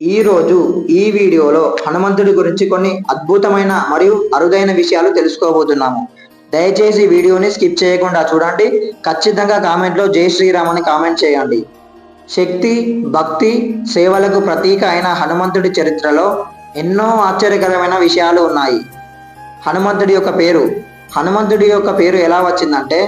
ఈ రోజు ఈ వీడియోలో హనుమంతుడి గురించి కొన్ని అద్భుతమైన మరియు అరుదైన విషయాలు తెలుసుకోబోతున్నాము. దయచేసి వీడియోని స్కిప్ చేయకుండా చూడండి. ఖచ్చితంగా కామెంట్లో జై శ్రీరామ్ అని కామెంట్ చేయండి. శక్తి భక్తి సేవలకు ప్రతీక అయిన హనుమంతుడి చరిత్రలో ఎన్నో ఆశ్చర్యకరమైన విషయాలు ఉన్నాయి. హనుమంతుడి యొక్క పేరు హనుమంతుడి యొక్క పేరు ఎలా వచ్చిందంటే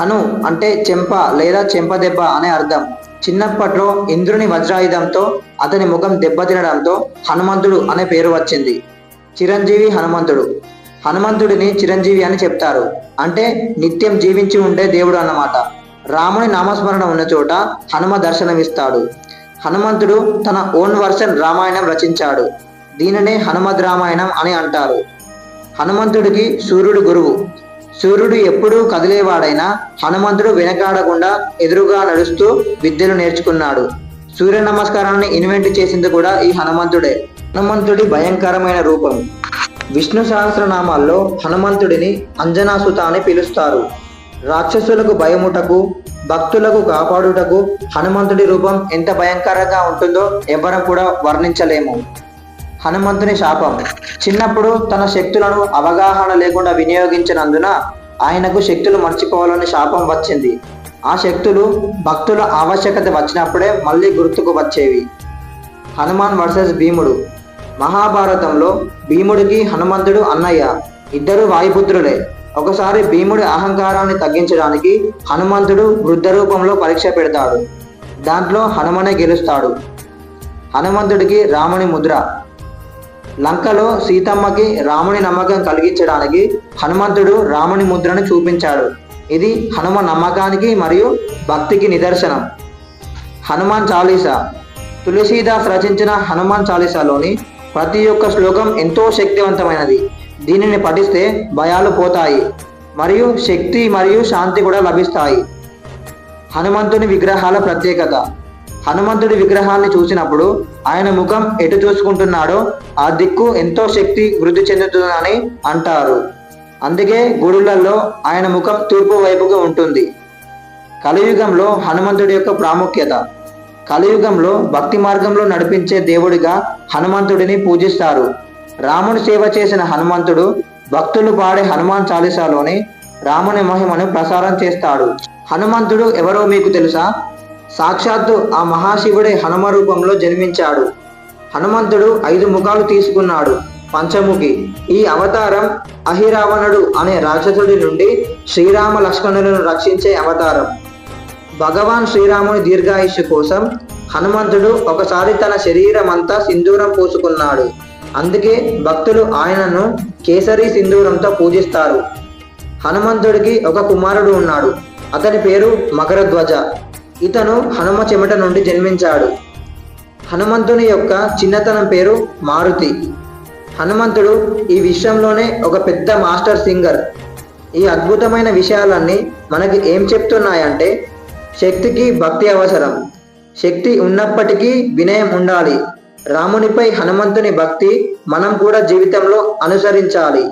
హను అంటే చెంప లేదా చెంపదెబ్బ అనే అర్థం. చిన్నప్పట్లో ఇంద్రుని వజ్రాయుధంతో అతని ముఖం దెబ్బతినడంతో హనుమంతుడు అనే పేరు వచ్చింది. చిరంజీవి హనుమంతుడు. హనుమంతుడిని చిరంజీవి అని చెప్తారు. అంటే నిత్యం జీవించి ఉండే దేవుడు అన్నమాట. రాముని నామస్మరణ ఉన్న చోట హనుమ దర్శనమిస్తాడు. హనుమంతుడు తన ఓన్ వర్షన్ రామాయణం రచించాడు. దీనినే హనుమద్ రామాయణం అని అంటారు. హనుమంతుడికి సూర్యుడు గురువు. సూర్యుడు ఎప్పుడూ కదిలేవాడైనా హనుమంతుడు వెనకాడకుండా ఎదురుగా నడుస్తూ విద్యను నేర్చుకున్నాడు. సూర్య నమస్కారాన్ని ఇన్వెంట్ చేసింది కూడా ఈ హనుమంతుడే. హనుమంతుడి భయంకరమైన రూపం. విష్ణు సహస్రనామాల్లో హనుమంతుడిని అంజనాసుత అని పిలుస్తారు. రాక్షసులకు భయముటకు భక్తులకు కాపాడుటకు హనుమంతుడి రూపం ఎంత భయంకరంగా ఉంటుందో ఎవరం కూడా వర్ణించలేము. హనుమంతుని శాపం. చిన్నప్పుడు తన శక్తులను అవగాహన లేకుండా వినియోగించినందున ఆయనకు శక్తులు మర్చిపోవాలని శాపం వచ్చింది. ఆ శక్తులు భక్తుల ఆవశ్యకత వచ్చినప్పుడే మళ్ళీ గుర్తుకు వచ్చేవి. హనుమాన్ వర్సెస్ భీముడు. మహాభారతంలో భీముడికి హనుమంతుడు అన్నయ్య. ఇద్దరు వాయుపుత్రులే. ఒకసారి భీముడి అహంకారాన్ని తగ్గించడానికి హనుమంతుడు వృద్ధ రూపంలో పరీక్ష పెడతాడు. దాంట్లో హనుమనే గెలుస్తాడు. హనుమంతుడికి రాముని ముద్ర. లంకలో సీతమ్మకి రాముని నమ్మకం కలిగించడానికి హనుమంతుడు రాముని ముద్రను చూపించాడు. ఇది హనుమ నమ్మకానికి మరియు భక్తికి నిదర్శనం. హనుమాన్ చాలీసా. తులసీదాస్ రచించిన హనుమాన్ చాలీసాలోని ప్రతి ఒక్క శ్లోకం ఎంతో శక్తివంతమైనది. దీనిని పఠిస్తే భయాలు పోతాయి మరియు శక్తి మరియు శాంతి కూడా లభిస్తాయి. హనుమంతుని విగ్రహాల ప్రత్యేకత. హనుమంతుడి విగ్రహాన్ని చూసినప్పుడు ఆయన ముఖం ఎటు చూసుకుంటున్నాడో ఆ దిక్కు ఎంతో శక్తి వృద్ధి చెందుతుందని అంటారు. అందుకే గుడులలో ఆయన ముఖం తూర్పు వైపుగా ఉంటుంది. కలియుగంలో హనుమంతుడి యొక్క ప్రాముఖ్యత. కలియుగంలో భక్తి మార్గంలో నడిపించే దేవుడిగా హనుమంతుడిని పూజిస్తారు. రాముని సేవ చేసిన హనుమంతుడు భక్తులు పాడే హనుమాన్ చాలీసాలోని రాముని మహిమను ప్రసారం చేస్తాడు. హనుమంతుడు ఎవరో మీకు తెలుసా? సాక్షాత్తు ఆ మహాశివుడే హనుమ రూపంలో జన్మించాడు. హనుమంతుడు ఐదు ముఖాలు తీసుకున్నాడు. పంచముఖి. ఈ అవతారం అహిరావణుడు అనే రాక్షసుడి నుండి శ్రీరామ లక్ష్మణులను రక్షించే అవతారం. భగవాన్ శ్రీరాముని దీర్ఘాయుష్య కోసం హనుమంతుడు ఒకసారి తన శరీరం అంతా సింధూరం పూసుకున్నాడు. అందుకే భక్తులు ఆయనను కేసరి సింధూరంతో పూజిస్తారు. హనుమంతుడికి ఒక కుమారుడు ఉన్నాడు. అతని పేరు మకరధ్వజ. ఇతను హనుమ చెమట నుండి జన్మించాడు. హనుమంతుని యొక్క చిన్నతనం పేరు మారుతి. హనుమంతుడు ఈ విశ్వంలోనే ఒక పెద్ద మాస్టర్ సింగర్. ఈ అద్భుతమైన విషయాలన్నీ మనకి ఏం చెప్తున్నాయంటే శక్తికి భక్తి అవసరం. శక్తి ఉన్నప్పటికీ వినయం ఉండాలి. రామునిపై హనుమంతుని భక్తి మనం కూడా జీవితంలో అనుసరించాలి.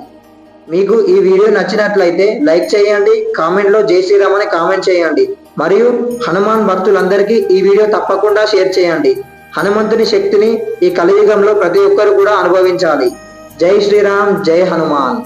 మీకు ఈ వీడియో నచ్చినట్లయితే లైక్ చేయండి కామెంట్లో జై శ్రీరామ్ అని కామెంట్ చేయండి. మరియు హనుమాన్ భక్తులందరికీ ఈ వీడియో తప్పకుండా షేర్ చేయండి. హనుమంతుని శక్తిని ఈ కలియుగంలో ప్రతి ఒక్కరు కూడా అనుభవించాలి. జై శ్రీరామ్ జై హనుమాన్.